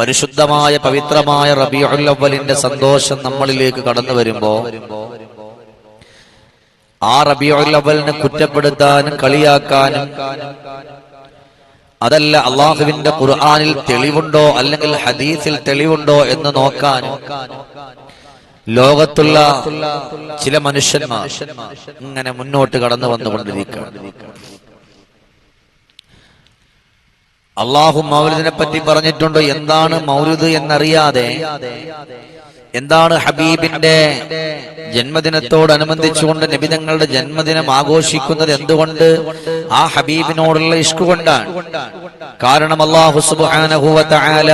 പരിശുദ്ധമായ പവിത്രമായ റബിയുള്ളവലിന്റെ സന്തോഷം നമ്മളിലേക്ക് കടന്നു വരുമ്പോ ആ റബിയുള്ളവലിനെ കുറ്റപ്പെടുത്താനും കളിയാക്കാനും അതല്ല അള്ളാഹുവിന്റെ ഖുർആാനിൽ തെളിവുണ്ടോ അല്ലെങ്കിൽ ഹദീസിൽ തെളിവുണ്ടോ എന്ന് നോക്കാൻ ലോകത്തുള്ള ചില മനുഷ്യന്മാർ ഇങ്ങനെ മുന്നോട്ട് കടന്നു വന്നുകൊണ്ടിരിക്കുകയാണ്. അള്ളാഹു മൗലിദിനെ പറ്റി പറഞ്ഞിട്ടുണ്ട്. എന്താണ് മൗലിദ് എന്നറിയാതെ എന്താണ് ഹബീബിന്റെ ജന്മദിനത്തോടനുബന്ധിച്ചുകൊണ്ട് നബിതങ്ങളുടെ ജന്മദിനം ആഘോഷിക്കുന്നത് എന്തുകൊണ്ട്? ആ ഹബീബിനോടുള്ള ഇഷ്കു കൊണ്ടാണ്. കാരണം അള്ളാഹു സുബ്ഹാനഹു വ തആല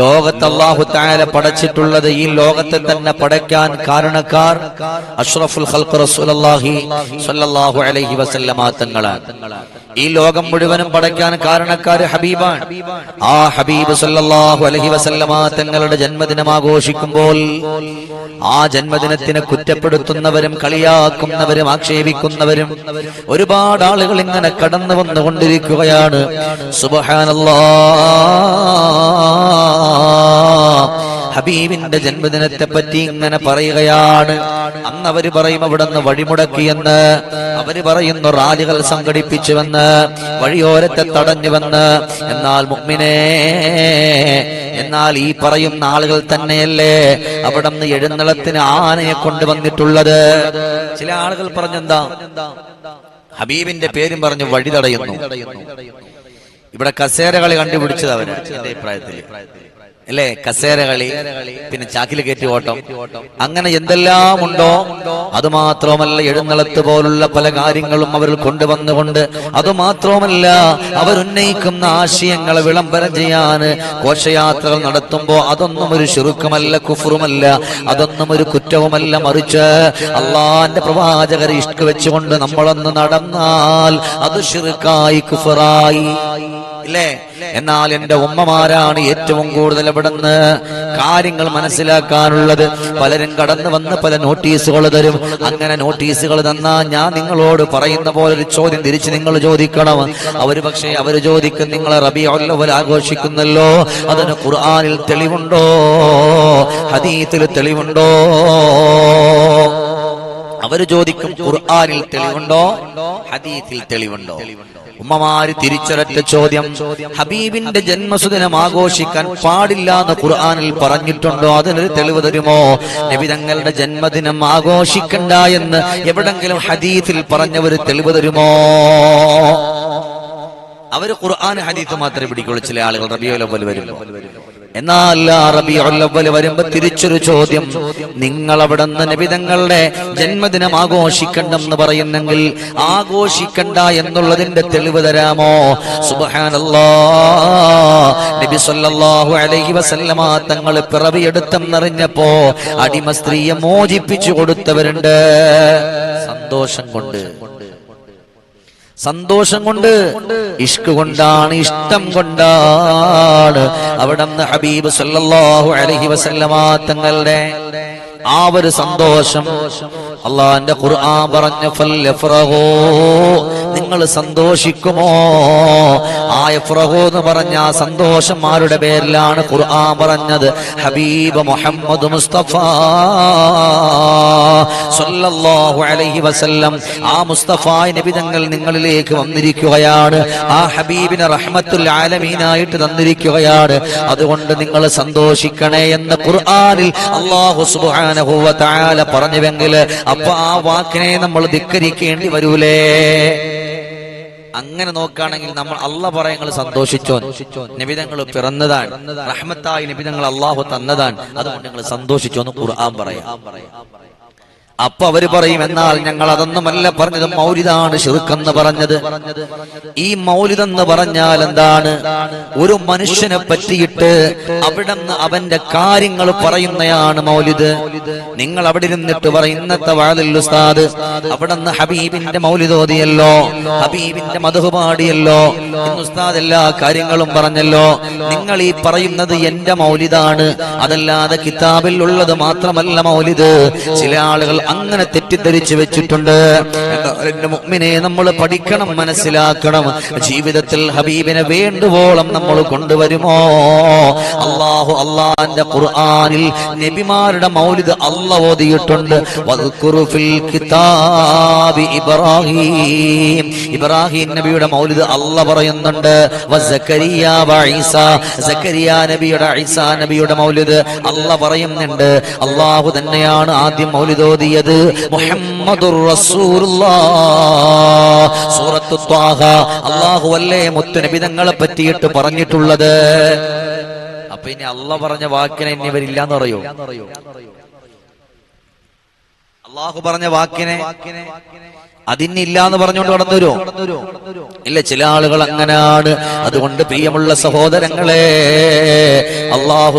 ലോകത്ത് അള്ളാഹു താല പടച്ചിട്ടുള്ളത് ഈ ലോകത്തെ തന്നെ പടയ്ക്കാൻ കാരണക്കാർ അഷ്റഫുൽ അലൈഹി ഈ ലോകം മുഴുവനും പടയ്ക്കാൻ കാരണക്കാർ ഹബീബാണ്. ആ ഹബീബ് സല്ലല്ലാഹു അലൈഹി വസല്ലമ തങ്ങളുടെ ജന്മദിനം ആഘോഷിക്കുമ്പോൾ ആ ജന്മദിനത്തിനെ കുറ്റപ്പെടുത്തുന്നവരും കളിയാക്കുന്നവരും ആക്ഷേപിക്കുന്നവരും ഒരുപാട് ആളുകൾ ഇങ്ങനെ കടന്നു വന്നുകൊണ്ടിരിക്കുകയാണ്. സുബഹാനല്ലാ ഹബീബിന്റെ ജന്മദിനത്തെ പറ്റി ഇങ്ങനെ പറയുകയാണ്. അന്ന് അവർ പറയും അവിടെ നിന്ന് വഴിമുടക്കിയെന്ന്. അവർ പറയുന്നു റാലികൾ സംഘടിപ്പിച്ചുവെന്ന് വഴിയോരത്തെ തടഞ്ഞുവെന്ന്. എന്നാൽ മുഗ്മിനെ എന്നാൽ ഈ പറയുന്ന ആളുകൾ തന്നെയല്ലേ അവിടെ നിന്ന് എഴുന്നള്ളത്തിന് ആനയെ കൊണ്ടുവന്നിട്ടുള്ളത്? ചില ആളുകൾ പറഞ്ഞെന്താ? ഹബീബിന്റെ പേരും പറഞ്ഞു വഴി തടയുന്നു. ഇവിടെ കസേര കളി കണ്ടുപിടിച്ചത് അവന് എന്റെ അഭിപ്രായത്തിൽ. അല്ലേ? കസേരകളി പിന്നെ ചാക്കിൽ കയറ്റി ഓട്ടം. അങ്ങനെ എന്തെല്ലാം ഉണ്ടോ? അത് മാത്രമല്ല എഴുന്നള്ളത്ത് പോലുള്ള പല കാര്യങ്ങളും അവർ കൊണ്ടുവന്നുകൊണ്ട് അത് മാത്രമല്ല അവരുന്നയിക്കുന്ന ആശയങ്ങളെ വിളംബരം ചെയ്യാൻ ഘോഷയാത്രകൾ നടത്തുമ്പോ അതൊന്നും ഒരു ശുരുക്കമല്ല കുഫറുമല്ല അതൊന്നും ഒരു കുറ്റവുമല്ല മറിച്ച് അള്ളാന്റെ പ്രവാചകരെ ഇഷ്ട വെച്ചുകൊണ്ട് നമ്മളൊന്ന് നടന്നാൽ അത് ഷിറുക്കായി കുഫറായി. ഇല്ലേ? എന്നാൽ എന്റെ ഉമ്മമാരാണ് ഏറ്റവും കൂടുതൽ ഇവിടുന്ന് കാര്യങ്ങൾ മനസ്സിലാക്കാനുള്ളത്. പലരും കടന്നു വന്ന് പല നോട്ടീസുകൾ തരും. അങ്ങനെ നോട്ടീസുകൾ തന്നാ ഞാൻ നിങ്ങളോട് പറയുന്ന പോലെ ഒരു ചോദ്യം തിരിച്ച് നിങ്ങൾ ചോദിക്കണം. അവർ പക്ഷേ അവർ ചോദിക്കും നിങ്ങളെ റബി പോലെ ആഘോഷിക്കുന്നല്ലോ? അതിന് ഖുർആാനിൽ തെളിവുണ്ടോ? ഹദീത്തിൽ തെളിവുണ്ടോ? അവർ ചോദിക്കും ഖുർആാനിൽ തെളിവുണ്ടോ? ഹദീസിൽ തെളിവുണ്ടോ? ഉമ്മമാര് തിരിച്ചൊരറ്റ ചോദ്യം ഹബീബിന്റെ ജന്മസുദിനം ആഘോഷിക്കാൻ പാടില്ല എന്ന് ഖുർആനിൽ പറഞ്ഞിട്ടുണ്ടോ? അതിനൊരു തെളിവ് തരുമോ? നബിതങ്ങളുടെ ജന്മദിനം ആഘോഷിക്കണ്ട എന്ന് എവിടെങ്കിലും ഹദീസിൽ പറഞ്ഞവര് തെളിവ് തരുമോ? അവർ ഖുർആൻ ഹദീസ് മാത്രമേ പിടിക്കുള്ളൂ. ചില ആളുകൾ റബിയോലോ പോലെ വരുമ്പോ. എന്നാൽ വരുമ്പോ തിരിച്ചൊരു ചോദ്യം. നിങ്ങൾ അവിടെ നിന്ന് നബിതങ്ങളുടെ ജന്മദിനം ആഘോഷിക്കണ്ടെന്ന് പറയുന്നെങ്കിൽ ആഘോഷിക്കണ്ട എന്നുള്ളതിന്റെ തെളിവ് തരാമോ? നബി സല്ലല്ലാഹു അലൈഹി വസല്ലമ തങ്ങൾ പിറവിയെടുത്തെന്നറിഞ്ഞപ്പോ അടിമ സ്ത്രീയെ മോചിപ്പിച്ചു കൊടുത്തവരുണ്ട്. സന്തോഷം കൊണ്ട്. സന്തോഷം കൊണ്ട് ഇഷ്ക് കൊണ്ടാണ് ഇഷ്ടം കൊണ്ടാണ്. അവിടെ ഹബീബ് സല്ലല്ലാഹു അലൈഹി വസല്ലമ തങ്ങളുടെ ആ ഒരു സന്തോഷം. അള്ളാന്റെ ഖുർആൻ പറഞ്ഞ ഫല്ലഫ്രഹോ നിങ്ങൾ സന്തോഷിക്കുമോ? ആ എഫ്രഹോ എന്ന് പറഞ്ഞ ആ സന്തോഷം ആരുടെ പേരിലാണ് ഖുർആൻ പറഞ്ഞത്? ഹബീബ് മുഹമ്മദ് മുസ്തഫ സല്ലല്ലാഹു അലൈഹി വസല്ലം. ആ മുസ്തഫ നബി തങ്ങൾ നിങ്ങളിലേക്ക് വന്നിരിക്കുകയാണ്. ആ ഹബീബിനെ റഹ്മത്തുൽ ആലമീനായിട്ട് തന്നിരിക്കുകയാണ്. അതുകൊണ്ട് നിങ്ങൾ സന്തോഷിക്കണേ എന്ന് ഖുർആനിൽ അല്ലാഹു സുബ്ഹാനഹു പറഞ്ഞുവെങ്കിൽ അപ്പൊ ആ വാക്കിനെ നമ്മൾ ധിക്കരിക്കേണ്ടി വരൂലേ? അങ്ങനെ നോക്കുകയാണെങ്കിൽ നമ്മൾ അല്ല പറയങ്ങൾ സന്തോഷിച്ചോ? നിബിതങ്ങൾ പിറന്നതാണ്. റഹ്മത്തായി നിബിതങ്ങൾ അള്ളാഹു തന്നതാണ്. അതുകൊണ്ട് നിങ്ങൾ സന്തോഷിച്ചോ എന്ന് ഖുർആൻ പറയാം. അപ്പൊ അവർ പറയും എന്നാൽ ഞങ്ങൾ അതൊന്നുമല്ല പറഞ്ഞത് മൗലിതാണ് ഷിർക്കെന്ന് പറഞ്ഞത്. ഈ മൗലിതെന്ന് പറഞ്ഞാൽ എന്താണ്? ഒരു മനുഷ്യനെ പറ്റിയിട്ട് അവിടെ അവന്റെ കാര്യങ്ങൾ പറയുന്നയാണ് മൗലിദ്. നിങ്ങൾ അവിടെ ഇരുന്നിട്ട് പറയും ഇന്നത്തെ വാതിൽ ഉസ്താദ് അവിടെ നിന്ന് ഹബീബിന്റെ മൗലിതോതിയല്ലോ ഹബീബിന്റെ മധുപാടിയല്ലോ ഉസ്താദ് എല്ലാ കാര്യങ്ങളും പറഞ്ഞല്ലോ. നിങ്ങൾ ഈ പറയുന്നത് എന്റെ മൗലിദാണ് അതല്ലാതെ കിതാബിൽ ഉള്ളത് മാത്രമല്ല മൗലിദ്. ചില ആളുകൾ അങ്ങനെ തെറ്റിദ്ധരിച്ചു വെച്ചിട്ടുണ്ട്. മുമ്മിനെ നമ്മൾ പഠിക്കണം മനസ്സിലാക്കണം. ജീവിതത്തിൽ ഹബീബിനെ വേണ്ടുവോളം നമ്മൾ കൊണ്ടുവരുമോ? അള്ളാഹു അള്ളാന്റെ ഖുർആാനിൽ നബിമാരുടെ മൗലിദ് അല്ല ഓതിയിട്ടുണ്ട്. കിതാബി ഇബ്രാഹിം. ഇബ്രാഹിം നബിയുടെ മൗലിദ് അല്ല പറയുന്നുണ്ട്. നബിയുടെ ഈസാ നബിയുടെ മൗലിദ് അല്ല പറയുന്നുണ്ട്. അള്ളാഹു തന്നെയാണ് ആദ്യം മൗലിദ് ഓതിയത് മുഹമ്മദുർ സൂറത്ത് അള്ളാഹു അല്ലേ മുത്തുനബി തങ്ങളെ പറ്റിയിട്ട് പറഞ്ഞിട്ടുള്ളത്? അപ്പൊ ഇനി അള്ള പറഞ്ഞ വാക്കിനെ ഇനി ഇവരില്ലാന്ന് പറയോ? അള്ളാഹു പറഞ്ഞ വാക്കിനെ അതിനില്ല എന്ന് പറഞ്ഞുകൊണ്ട് കടന്നു വരുമോ ഇല്ല ചില ആളുകൾ അങ്ങനാണ്. അതുകൊണ്ട് പ്രിയമുള്ള സഹോദരങ്ങളെ അള്ളാഹു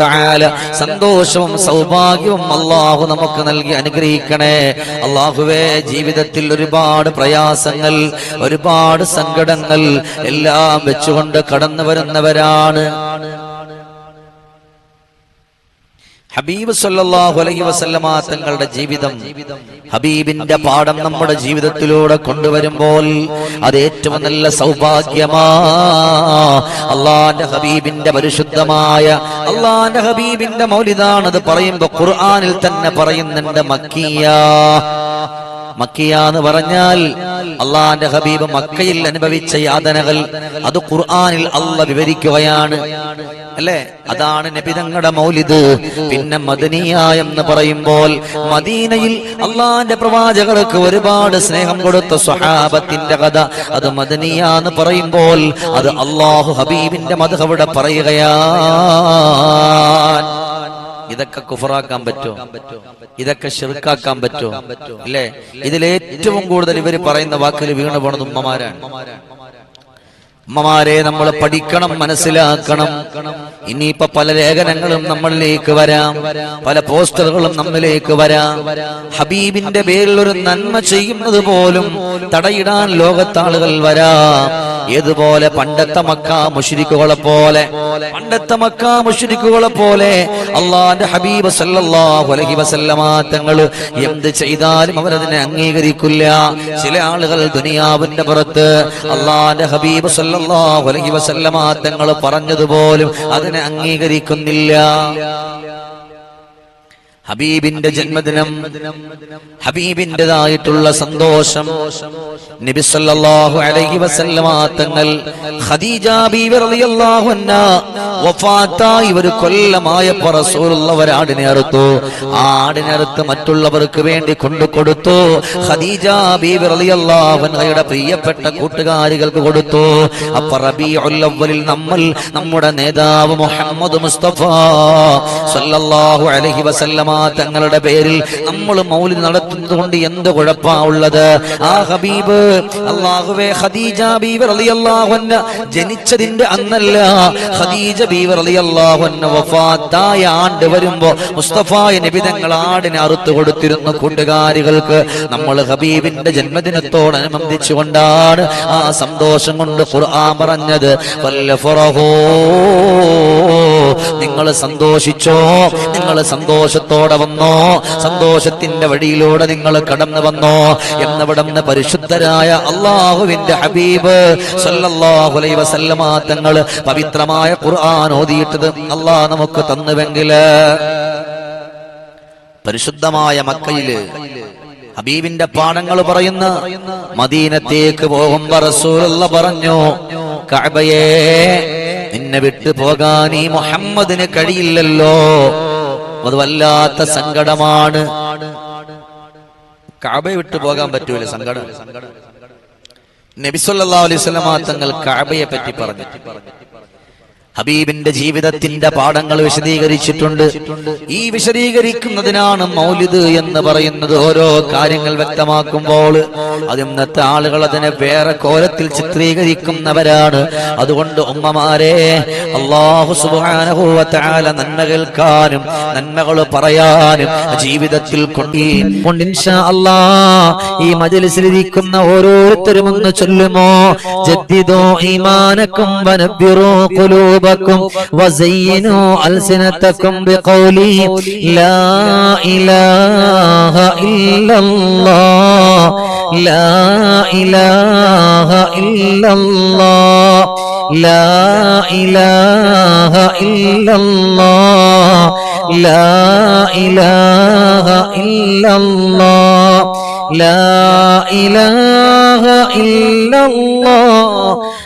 തആല സന്തോഷവും സൗഭാഗ്യവും അള്ളാഹു നമുക്ക് നൽകി അനുഗ്രഹിക്കണേ. അള്ളാഹുവേ ജീവിതത്തിൽ ഒരുപാട് പ്രയാസങ്ങൾ ഒരുപാട് സങ്കടങ്ങൾ എല്ലാം വെച്ചുകൊണ്ട് കടന്നു വരുന്നവരാണ് ഹബീബ് സല്ലല്ലാഹു അലൈഹി വസല്ലമ തങ്ങളുടെ ജീവിതം ഹബീബിന്റെ പാഠം നമ്മുടെ ജീവിതത്തിലൂടെ കൊണ്ടുവരുമ്പോൾ അത് ഏറ്റവും നല്ല സൗഭാഗ്യമാ. അള്ളാന്റെ ഹബീബിന്റെ പരിശുദ്ധമായ അള്ളാന്റെ ഹബീബിന്റെ മൗലിദാണത് പറയുമ്പോ ഖുർആാനിൽ തന്നെ പറയുന്നുണ്ട് മക്കിയ. മക്കിയ എന്ന് പറഞ്ഞാൽ അള്ളാന്റെ ഹബീബ് മക്കയിൽ അനുഭവിച്ച യാതനകൾ അത് ഖുർആാനിൽ അല്ല വിവരിക്കുകയാണ്. അല്ലേ? അതാണ് നബിതങ്ങളുടെ മൗലിദ്. പിന്നെ മദനീയ എന്ന് പറയുമ്പോൾ മദീനയിൽ അള്ളാന്റെ പ്രവാചകർക്ക് ഒരുപാട് സ്നേഹം കൊടുത്ത സ്വഹാബത്തിന്റെ കഥ അത് മദനിയ എന്ന് പറയുമ്പോൾ അത് അള്ളാഹു ഹബീബിന്റെ മത അവിടെ പറയുകയാണ് ഇതൊക്കെ കുഫറാക്കാൻ പറ്റുമോ ഇതൊക്കെ ഷിർക്കാക്കാൻ പറ്റുമോ അല്ലേ? ഇതിലേറ്റവും കൂടുതൽ ഇവർ പറയുന്ന വാക്കിൽ വീണു പോണത് ഉമ്മമാരാണ്. ഉമ്മമാരെ നമ്മൾ പഠിക്കണം മനസ്സിലാക്കണം. ഇനിയിപ്പോ പല ലേഖനങ്ങളും നമ്മളിലേക്ക് വരാം. പല പോസ്റ്ററുകളും നമ്മളിലേക്ക് വരാം. ഹബീബിന്റെ പേരിൽ ഒരു നന്മ ചെയ്യുന്നത് പോലും തടയിടാൻ ലോകത്താളുകൾ വരാം. ഏതുപോലെ പണ്ടത്തെ മക്ക മുഷിരിക്കുകളെ പോലെ പണ്ടത്തെ മക്ക മുഷിരിക്കുകളെ പോലെ അള്ളാന്റെ ഹബീബ് സല്ലല്ലാഹു അലൈഹി വസല്ലമ തങ്ങൾ എന്ത് ചെയ്താലും അവരതിനെ അംഗീകരിക്കില്ല. ചില ആളുകൾ ദുനിയാവിന്റെ പുറത്ത് അള്ളാന്റെ ഹബീബ് സല്ലല്ലാഹു അലൈഹി വസല്ലമ തങ്ങൾ പറഞ്ഞതുപോലും അതിനെ അംഗീകരിക്കുന്നില്ല. ഹബീബിന്റെ ജന്മദിനം ഹബീബിന്റെതായിട്ടുള്ള സന്തോഷം. നബി സല്ലല്ലാഹു അലൈഹി വസല്ലമ തങ്ങൾ ഖദീജ ബീവി റളിയല്ലാഹു അൻഹ വഫാത്തായി ഒരു കൊല്ലമായപ്പോൾ റസൂലുള്ള ആടിനെ അറുത്തു. ആ ആടിനറുത്ത് മറ്റുള്ളവർക്ക് വേണ്ടി കൊണ്ടു കൊടുത്തു. ഖദീജ ബീവി റളിയല്ലാഹു അൻഹയുടെ പ്രിയപ്പെട്ട കൂട്ടുകാരികൾക്ക് കൊടുത്തു. അപ്പൊ റബീഉൽ നമ്മൾ നമ്മുടെ നേതാവ് മുഹമ്മദ് മുസ്തഫ സല്ലല്ലാഹു അലൈഹി വസല്ലമ തങ്ങളുടെ പേരിൽ നമ്മൾ മൗലി നടത്തുന്നത് കൊണ്ട് എന്ത് കുഴപ്പാ ഉള്ളത്? ആ ഹബീബ് അള്ളാഹുവേ ഖദീജ ബീവർ അൻഹ ജനിച്ചതിന്റെ അന്നല്ല. ഖദീജ ബീവർ അൻഹ വഫാത്തായ ആണ്ട് വരുമ്പോ മുസ്തഫായ നബി തങ്ങൾ ആടിനെ അറുത്തു കൊടുത്തിരുന്ന കൂട്ടുകാരികൾക്ക്. നമ്മൾ ഹബീബിന്റെ ജന്മദിനത്തോടനുബന്ധിച്ചുകൊണ്ടാണ് ആ സന്തോഷം കൊണ്ട് ഖുർആൻ പറഞ്ഞത്. വല്ലഫറഹൂ നിങ്ങൾ സന്തോഷിച്ചോ? നിങ്ങൾ സന്തോഷത്തോടെ വന്നോ? സന്തോഷത്തിന്റെ വഴിയിലൂടെ നിങ്ങൾ കടന്നു വന്നോ? എന്നവിടന്ന് പരിശുദ്ധരായ അള്ളാഹുവിന്റെ ഹബീബ് സല്ലല്ലാഹു അലൈഹി വസല്ലമ തങ്ങൾ പവിത്രമായ ഖുർആൻ ഓതിയിട്ടത് അള്ളാഹ് നമുക്ക് തന്നുവെങ്കിൽ പരിശുദ്ധമായ മക്കയിൽ ഹബീബിന്റെ പാഠങ്ങൾ പറയുന്ന മദീനത്തേക്ക് പോകുമ്പോ റസൂലുള്ള പറഞ്ഞു കഅബയെ നിന്നെ വിട്ടു പോകാൻ ഈ മുഹമ്മദിന് കഴിയില്ലല്ലോ. അത് വല്ലാത്ത സങ്കടമാണ്. കാബ വിട്ടു പോകാൻ പറ്റൂല സങ്കടം. നബിസല്ലാ അലൈഹി സ്വലമാ തങ്ങൾ കാബയെ പറ്റി പറഞ്ഞു. ഹബീബിന്റെ ജീവിതത്തിന്റെ പാഠങ്ങൾ വിശദീകരിച്ചിട്ടുണ്ട്. ഈ വിശദീകരിക്കുന്നതിനാണ് മൗലിദ് എന്ന് പറയുന്നത് ഓരോ കാര്യങ്ങൾ വ്യക്തമാക്കുമ്പോൾ. അത് ഇന്നത്തെ ആളുകൾ അതിനെ വേറെ കോലത്തിൽ ചിത്രീകരിക്കുന്നവരാണ്. അതുകൊണ്ട് ഉമ്മമാരെ അള്ളാഹു തആല നന്മ കേൾക്കാനും നന്മകൾ പറയാനും ജീവിതത്തിൽ അല്ലാ ഈ മജലിസിലിരിക്കുന്ന ഓരോരുത്തരും ഒന്ന് ചൊല്ലുമോ? ജദ്ദിദോ ഈമാനക്കും ഖുലൂബക്കും قلوبكم وزينوا ألسنتكم بقولي لا إله إلا الله. لا إله إلا الله. لا إله إلا الله. لا إله إلا الله. لا إله إلا الله.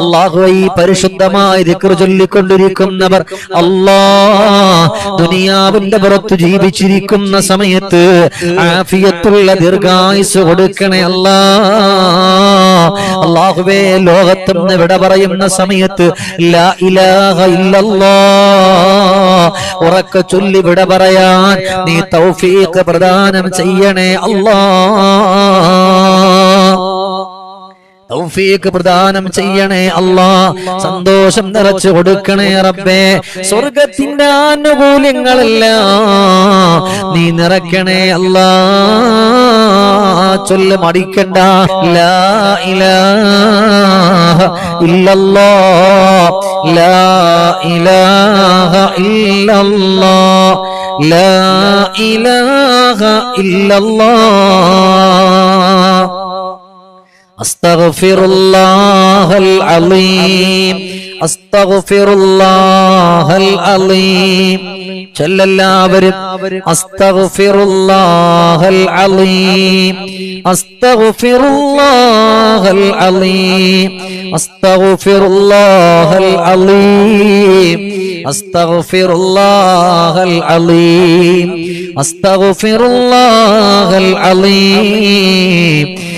അള്ളാഹു ഈ പരിശുദ്ധമായ ദിക്ർ ചൊല്ലിക്കൊണ്ടിരിക്കുന്നവർ അള്ളാ ദുനിയാവിന്റെ പുറത്ത് ജീവിച്ചിരിക്കുന്ന സമയത്ത് ആഫിയത്തുള്ള ദീർഘായുസ് കൊടുക്കണേ അല്ലാ. അള്ളാഹുവേ ലോകത്തുനിന്ന് വിട പറയുന്ന സമയത്ത് ലാ ഇലാഹ ഇല്ലല്ലാ. ഉറക്ക ചൊല്ലി വിട പറയാൻ നീ തൗഫീഖ് പ്രദാനം ചെയ്യണേ അല്ലാ. തൗഫീഖ് പ്രദാനം ചെയ്യണേ അല്ലാ. സന്തോഷം നിറച്ചു കൊടുക്കണേ റബ്ബേ. സ്വർഗത്തിന്റെ ആനുകൂല്യങ്ങളെല്ലാം നീ നിറക്കണേ അല്ലാ. ചൊല്ല് മടിക്കണ്ട. ലാ ഇലാഹ ഇല്ലല്ലാ. ലാ ഇലാഹ ഇല്ലല്ലാ. ലാ ഇലാഹ ഇല്ലല്ലാ. أستغفر الله العظيم أستغفر الله العظيم ചെല്ലെല്ലാവരും അസ്തഗ്ഫിറുല്ലാഹൽ അലീം. അസ്തഗ്ഫിറുല്ലാഹൽ അലീം. അസ്തഗ്ഫിറുല്ലാഹൽ അലീം. അസ്തഗ്ഫിറുല്ലാഹൽ അലീം. അസ്തഗ്ഫിറുല്ലാഹൽ അലീം.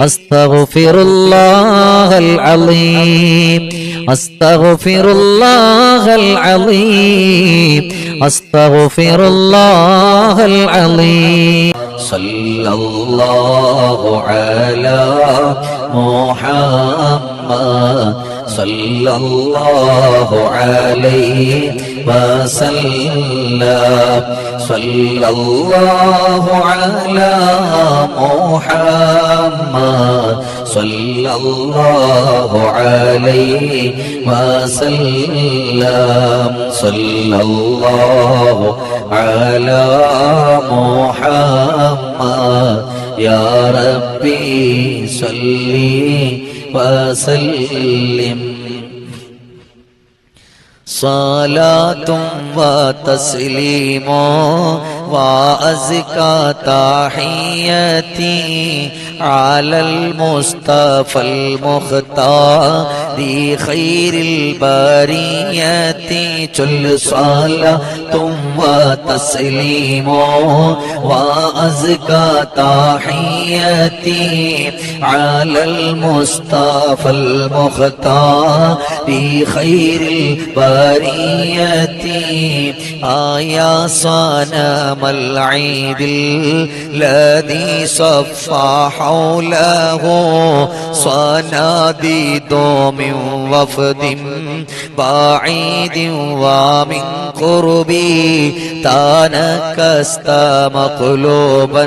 أستغفر الله العظيم. أستغفر الله العظيم. أستغفر الله العظيم. صلى الله على محمد. صلى الله عليه وسلم. صلى الله على محمد. صلى الله عليه وسلم. صلى الله على محمد. يا ربي صلي وسلم. صلاة وتسليم. وأزكى تحياتي على المصطفى المختار خير البرية جل صلاة وتسليم وأزكى تحياتي على المصطفى المختار خير البرية. آيا صنم أيام العيد الذي صفى حوله صناديد من وفد بعيد ومن قربي تنكست مقلوبا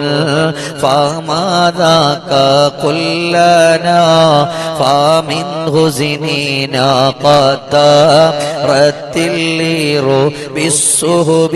فما ذاك قل لنا فمن غزنينا قد رتل بالصهب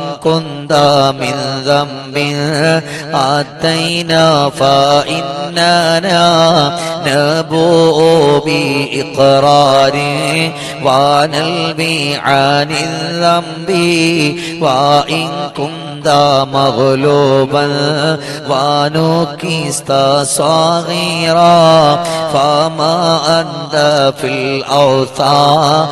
كنت من ذنب أتينا فإننا نبوء بإقرار ونلبي عن الذنب وإن كنت دا مغلوبا وانو كيستا صغيرا فما انت في الأوثان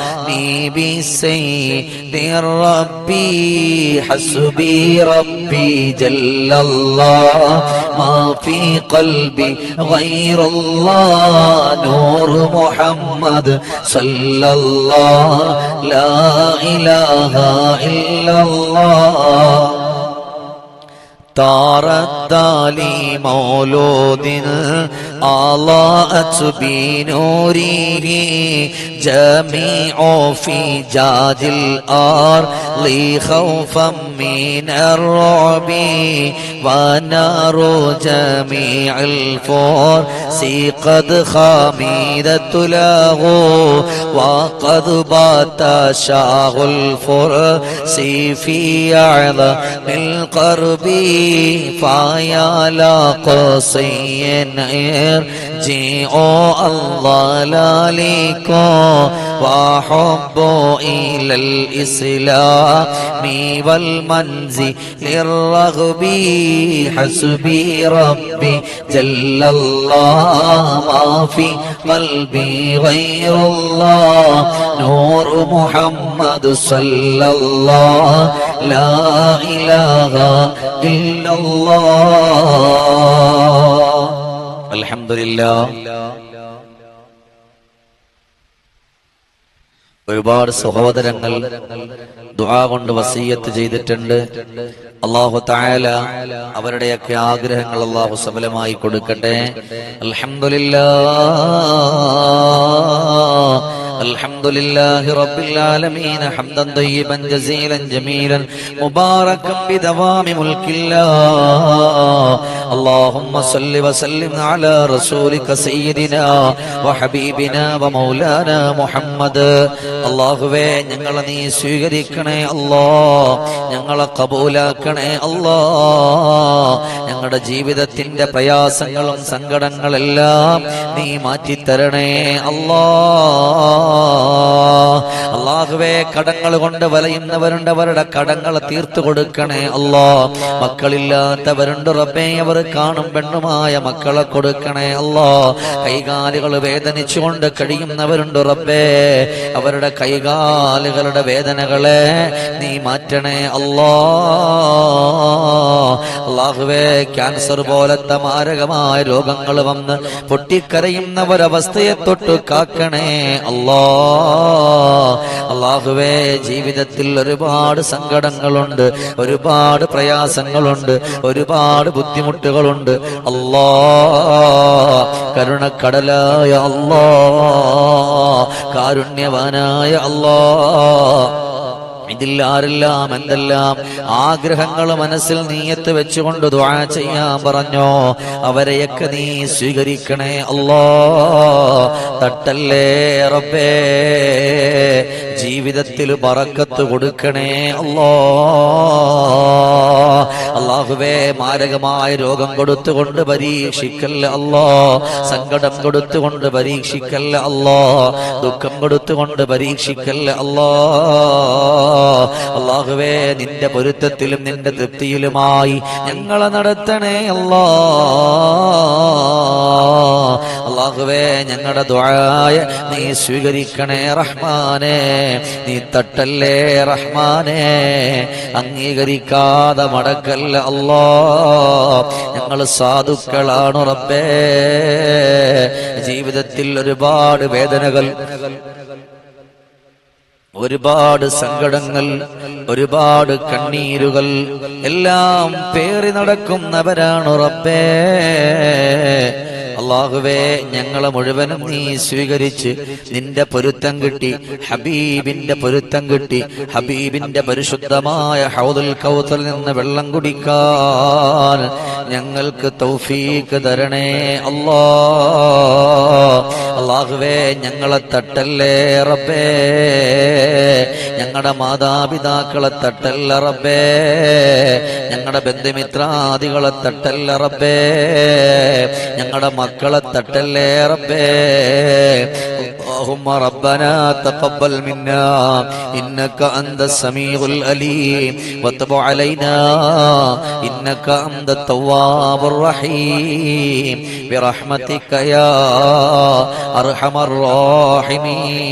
بسيد ربي حسبي ربي جل الله ما في قلبي غير الله نور محمد صلى الله لا إله الا الله إله إلا الله طارت لي مولود أضاءت بنوره جميع في جاد الأرض خوفا من الرعب ونار جميع الفرس قد خميدت له وقد بات شاه الفرس في أعظم القرب فيا لقصي ارجعوا الضلالكم وحب إلى الإسلام والمنزل الرغب حسبي ربي جل الله ما في قلبي غير الله نور محمد صلى الله لا إله إلا الله الحمد لله ഒരുപാട് സഹോദരങ്ങൾ ദുആ കൊണ്ട് വസീയത്ത് ചെയ്തിട്ടുണ്ട് അള്ളാഹു തായാല അവരുടെയൊക്കെ ആഗ്രഹങ്ങൾ അള്ളാഹു സഫലമായി കൊടുക്കട്ടെ അൽഹംദുലില്ലാ الحمد لله رب العالمين حمدا طيبا جزيلا جميلا مباركا بدوام ملك الله اللهم صل وسلم على رسولك سيدنا وحبيبنا ومولانا محمد അള്ളാഹുവേ ഞങ്ങളെ നീ സ്വീകരിക്കണേ അല്ലോ ഞങ്ങളെ കബൂലാക്കണേ അല്ലോ ഞങ്ങളുടെ ജീവിതത്തിന്റെ പ്രയാസങ്ങളും സങ്കടങ്ങളെല്ലാം നീ മാറ്റിത്തരണേ അല്ലോ അള്ളാഹുവേ കടങ്ങൾ കൊണ്ട് വലയുന്നവരുണ്ട് അവരുടെ കടങ്ങൾ തീർത്തു കൊടുക്കണേ അല്ലോ മക്കളില്ലാത്തവരുണ്ട് റബ്ബേ അവർ കാണും പെണ്ണുമായ മക്കളെ കൊടുക്കണേ. അല്ലോ കൈകാലുകൾ വേദനിച്ചുകൊണ്ട് കഴിയുന്നവരുണ്ട് റബ്ബേ. അവരുടെ കൈകാലുകളുടെ വേദനകളെ നീ മാറ്റണേ. അല്ലോ അള്ളാഹുവേ ക്യാൻസർ പോലത്തെ മാരകമായ രോഗങ്ങൾ വന്ന് പൊട്ടിക്കരയുന്നവരവസ്ഥയെ തൊട്ട് കാക്കണേ. അല്ലോ അള്ളാഹുവേ ജീവിതത്തിൽ ഒരുപാട് സങ്കടങ്ങളുണ്ട് ഒരുപാട് പ്രയാസങ്ങളുണ്ട് ഒരുപാട് ബുദ്ധിമുട്ടുകളുണ്ട് അല്ലാ കരുണക്കടലായ അല്ലാ കാരുണ്യവാനായ അല്ലാ ഇതിൽ ആരെല്ലാം എന്തെല്ലാം ആഗ്രഹങ്ങൾ മനസ്സിൽ നീയത്ത് വെച്ചുകൊണ്ട് ദുആ ചെയ്യാൻ പറഞ്ഞോ അവരെയൊക്കെ നീ സ്വീകരിക്കണേ അല്ലോ തട്ടല്ലേ റബ്ബേ ജീവിതത്തിൽ പറക്കത്ത് കൊടുക്കണേ. അല്ലോ. അള്ളാഹുവേ മാരകമായ രോഗം കൊടുത്തുകൊണ്ട് പരീക്ഷിക്കല്ല അല്ലോ. സങ്കടം കൊടുത്തുകൊണ്ട് പരീക്ഷിക്കല്ല അല്ലോ. ദുഃഖം കൊടുത്തുകൊണ്ട് പരീക്ഷിക്കല്ല അല്ലോ. അള്ളാഹുവേ നിന്റെ പൊരുത്തത്തിലും നിന്റെ തൃപ്തിയിലുമായി ഞങ്ങളെ നടത്തണേ അല്ലോ. അള്ളാഹുവേ ഞങ്ങളുടെ ദ്വായ നീ സ്വീകരിക്കണേ റഹ്മാനെ. നീ തട്ടല്ലേ റഹ്മാനെ. അംഗീകരിക്കാതെ മടക്കല്ല അല്ലോ ഞങ്ങൾ സാധുക്കളാണ് റബ്ബേ. ജീവിതത്തിൽ ഒരുപാട് വേദനകൾ ഒരുപാട് സങ്കടങ്ങൾ ഒരുപാട് കണ്ണീരുകൾ എല്ലാം പേറി നടക്കുന്നവരാണ് റബ്ബേ. അള്ളാഹുവേ ഞങ്ങളെ മുഴുവനും നീ സ്വീകരിച്ച് നിന്റെ പൊരുത്തം കിട്ടി ഹബീബിന്റെ പൊരുത്തം കിട്ടി ഹബീബിന്റെ പരിശുദ്ധമായ ഹൗദുൽ കൗത്തിൽ നിന്ന് വെള്ളം കുടിക്കാൻ ഞങ്ങൾക്ക് തൗഫീക്ക് തരണേ അല്ലാ. അള്ളാഹുവേ ഞങ്ങളെ തട്ടല്ലേ റബ്ബേ. ഞങ്ങളുടെ മാതാപിതാക്കളെ തട്ടല്ല റബ്ബേ ഞങ്ങളുടെ ബന്ധുമിത്രാദികളെ തട്ടല്ല റബ്ബേ ഞങ്ങളുടെ മക്കളെ തട്ടല്ലേ റബ്ബേ اللهم ربنا تقبل منا إنك أنت السميع الأليم وتب علينا إنك أنت التواب الرحيم برحمتك يا أرحم الراحمين